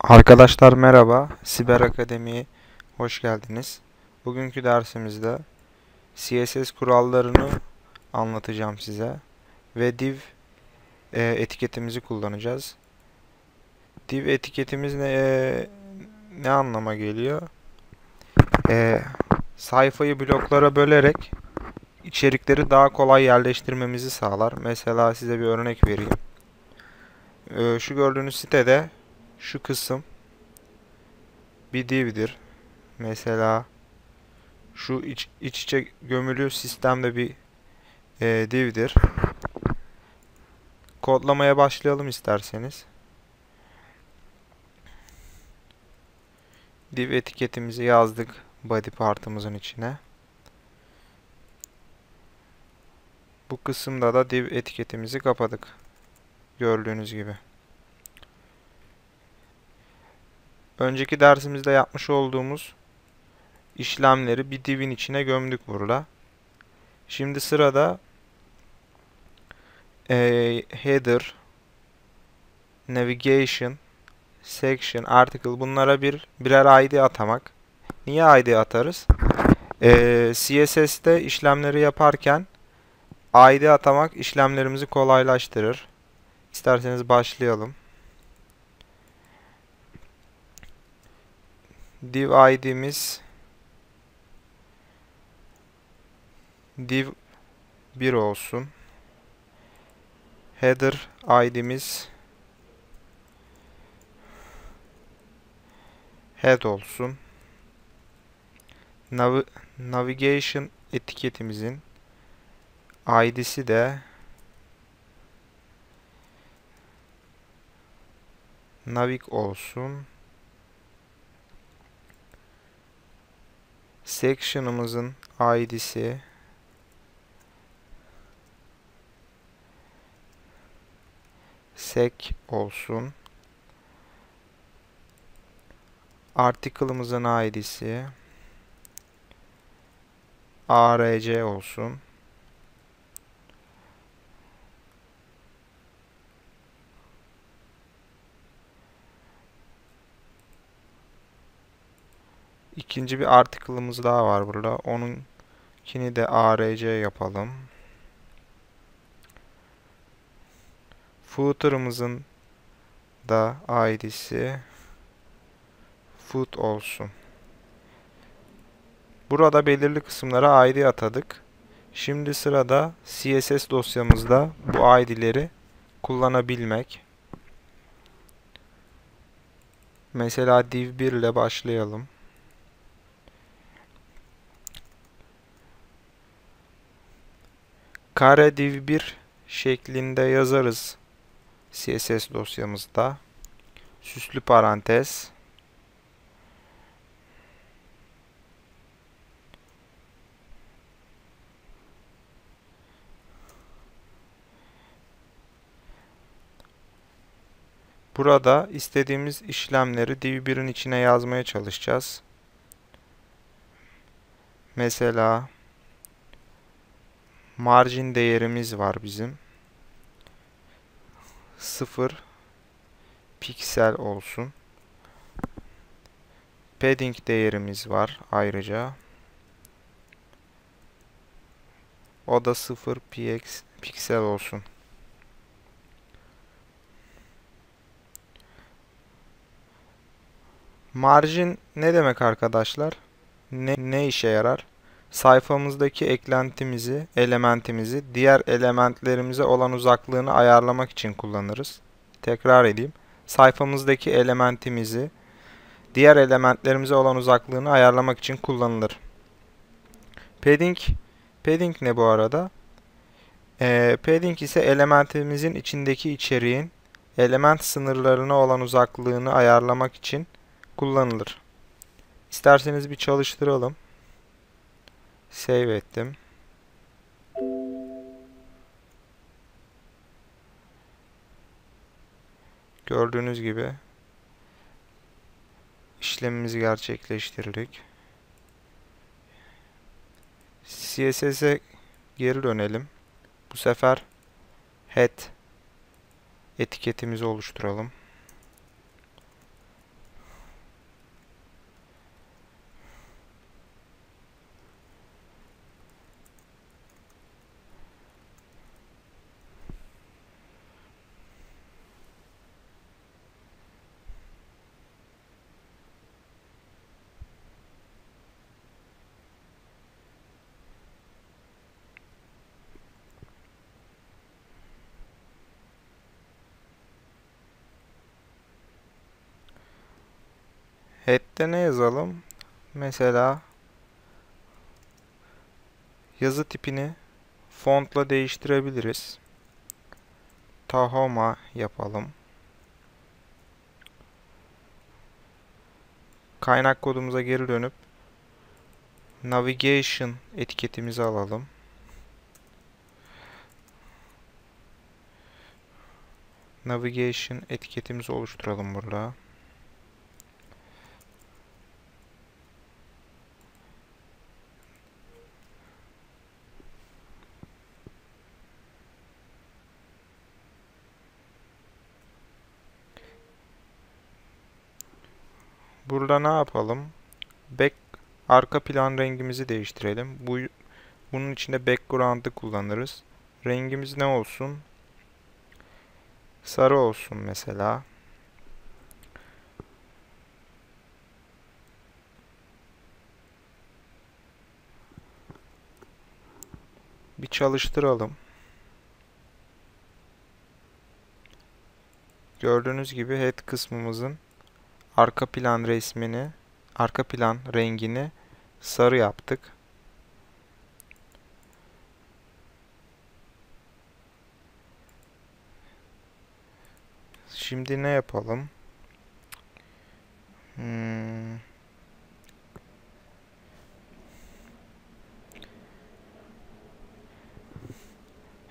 Arkadaşlar merhaba. Siber Akademi'ye hoş geldiniz. Bugünkü dersimizde CSS kurallarını anlatacağım size ve div e, etiketimizi kullanacağız. Div etiketimiz ne e, ne anlama geliyor? E, sayfayı bloklara bölerek içerikleri daha kolay yerleştirmemizi sağlar. Mesela size bir örnek vereyim. E, şu gördüğünüz sitede şu kısım bir div'dir. Mesela şu iç, iç içe gömülü sistemde bir e, div'dir. Kodlamaya başlayalım isterseniz. Div etiketimizi yazdık body partımızın içine. Bu kısımda da div etiketimizi kapadık. Gördüğünüz gibi. Önceki dersimizde yapmış olduğumuz işlemleri bir divin içine gömdük burada. Şimdi sırada e, header, navigation, section, article bunlara bir birer ID atamak. Niye ID atarız? E, CSS'te işlemleri yaparken ID atamak işlemlerimizi kolaylaştırır. İsterseniz başlayalım. div id'miz div 1 olsun. Header id'miz head olsun. Nav navigation etiketimizin id'si de navig olsun. section'ımızın id'si sec olsun. Article'ımızın id'si arc olsun. İkinci bir article'ımız daha var burada. Onunkini de arc yapalım. Footer'ımızın da id'si foot olsun. Burada belirli kısımlara id atadık. Şimdi sırada CSS dosyamızda bu id'leri kullanabilmek. Mesela div1 ile başlayalım. kare div1 şeklinde yazarız CSS dosyamızda. Süslü parantez. Burada istediğimiz işlemleri div1'in içine yazmaya çalışacağız. Mesela margin değerimiz var bizim. 0 piksel olsun. Padding değerimiz var ayrıca. O da 0 px piksel olsun. Margin ne demek arkadaşlar? Ne, ne işe yarar? sayfamızdaki eklentimizi, elementimizi diğer elementlerimize olan uzaklığını ayarlamak için kullanırız. Tekrar edeyim. Sayfamızdaki elementimizi diğer elementlerimize olan uzaklığını ayarlamak için kullanılır. Padding, padding ne bu arada? E, padding ise elementimizin içindeki içeriğin element sınırlarına olan uzaklığını ayarlamak için kullanılır. İsterseniz bir çalıştıralım. Save ettim. Gördüğünüz gibi işlemimizi gerçekleştirdik. CSS'e geri dönelim. Bu sefer head etiketimizi oluşturalım. Head'de ne yazalım? Mesela yazı tipini fontla değiştirebiliriz. Tahoma yapalım. Kaynak kodumuza geri dönüp navigation etiketimizi alalım. Navigation etiketimizi oluşturalım burada. Burada ne yapalım? Back arka plan rengimizi değiştirelim. Bu bunun içinde background'ı kullanırız. Rengimiz ne olsun? Sarı olsun mesela. Bir çalıştıralım. Gördüğünüz gibi head kısmımızın arka plan resmini, arka plan rengini sarı yaptık. Şimdi ne yapalım? Hmm.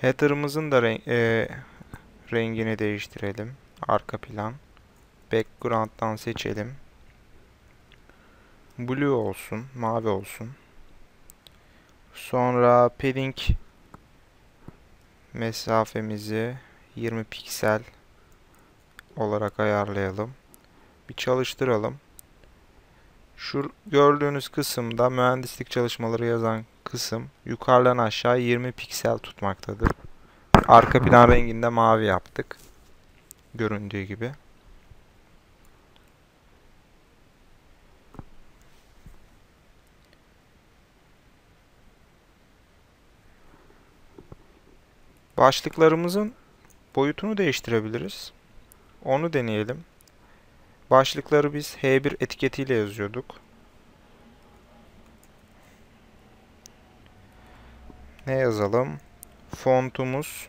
Header'ımızın da renk, e, rengini değiştirelim. Arka plan. Background'dan seçelim. Blue olsun, mavi olsun. Sonra padding mesafemizi 20 piksel olarak ayarlayalım. Bir çalıştıralım. Şu gördüğünüz kısımda mühendislik çalışmaları yazan kısım yukarıdan aşağı 20 piksel tutmaktadır. Arka plan renginde mavi yaptık. Göründüğü gibi. Başlıklarımızın boyutunu değiştirebiliriz. Onu deneyelim. Başlıkları biz H1 etiketiyle yazıyorduk. Ne yazalım? Fontumuz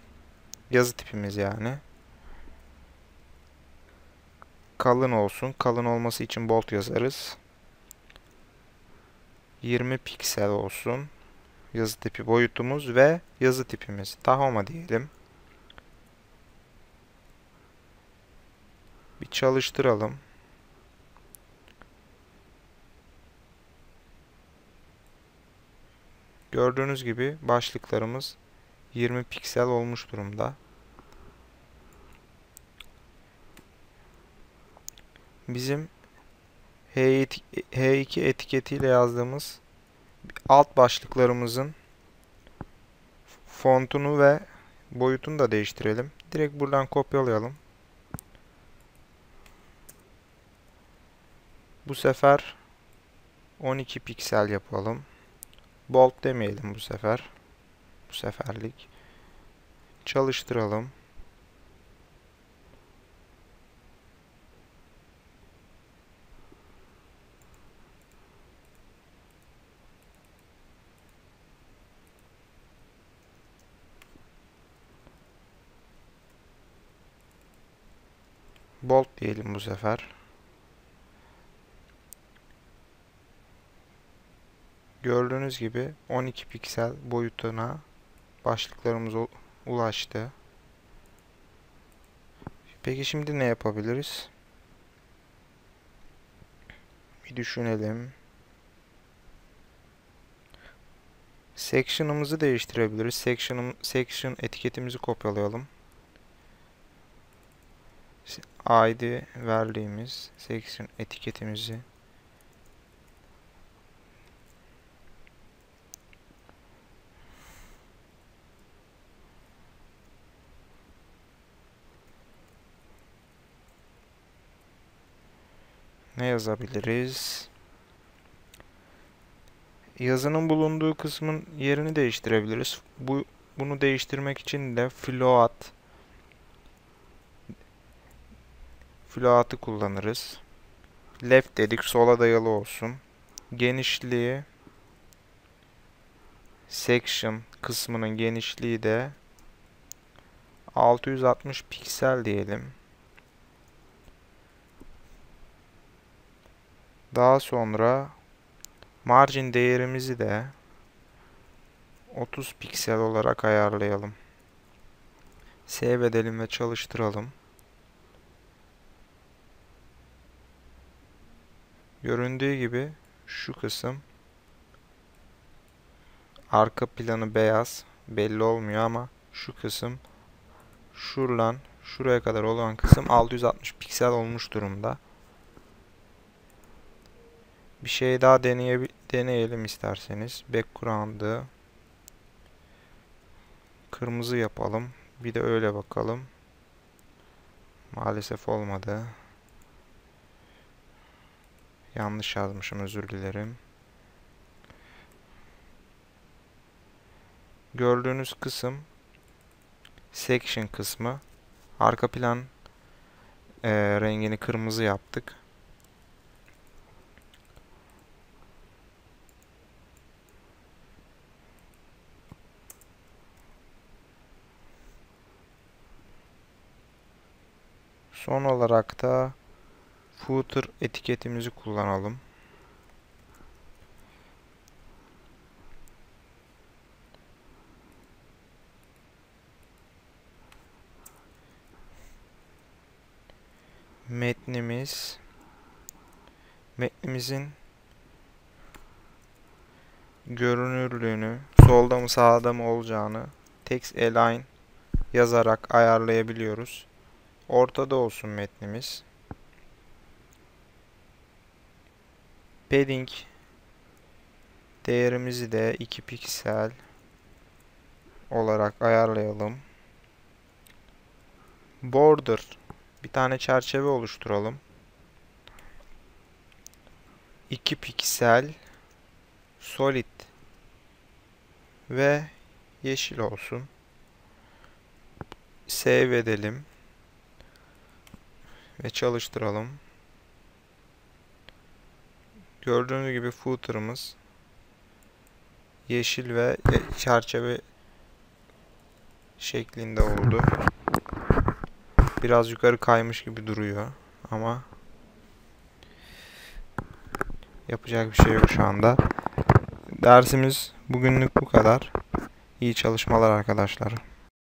yazı tipimiz yani. Kalın olsun. Kalın olması için bold yazarız. 20 piksel olsun yazı tipi boyutumuz ve yazı tipimiz. Tahoma diyelim. Bir çalıştıralım. Gördüğünüz gibi başlıklarımız 20 piksel olmuş durumda. Bizim H2 etiketiyle yazdığımız alt başlıklarımızın fontunu ve boyutunu da değiştirelim. Direkt buradan kopyalayalım. Bu sefer 12 piksel yapalım. Bold demeyelim bu sefer. Bu seferlik. Çalıştıralım. Bolt diyelim bu sefer. Gördüğünüz gibi 12 piksel boyutuna başlıklarımız ulaştı. Peki şimdi ne yapabiliriz? Bir düşünelim. Section'ımızı değiştirebiliriz. Section, section etiketimizi kopyalayalım. ID verdiğimiz section etiketimizi ne yazabiliriz? Yazının bulunduğu kısmın yerini değiştirebiliriz. Bu bunu değiştirmek için de float float'ı kullanırız. Left dedik sola dayalı olsun. Genişliği section kısmının genişliği de 660 piksel diyelim. Daha sonra margin değerimizi de 30 piksel olarak ayarlayalım. Save edelim ve çalıştıralım. Göründüğü gibi şu kısım arka planı beyaz belli olmuyor ama şu kısım şuradan şuraya kadar olan kısım 660 piksel olmuş durumda. Bir şey daha deneye, deneyelim isterseniz. Background'ı kırmızı yapalım. Bir de öyle bakalım. Maalesef olmadı. Yanlış yazmışım özür dilerim. Gördüğünüz kısım section kısmı. Arka plan e, rengini kırmızı yaptık. Son olarak da footer etiketimizi kullanalım. Metnimiz metnimizin görünürlüğünü solda mı sağda mı olacağını text align yazarak ayarlayabiliyoruz. Ortada olsun metnimiz. Padding değerimizi de 2 piksel olarak ayarlayalım. Border bir tane çerçeve oluşturalım. 2 piksel solid ve yeşil olsun. Save edelim ve çalıştıralım. Gördüğünüz gibi footer'ımız yeşil ve çerçeve şeklinde oldu. Biraz yukarı kaymış gibi duruyor ama yapacak bir şey yok şu anda. Dersimiz bugünlük bu kadar. İyi çalışmalar arkadaşlar.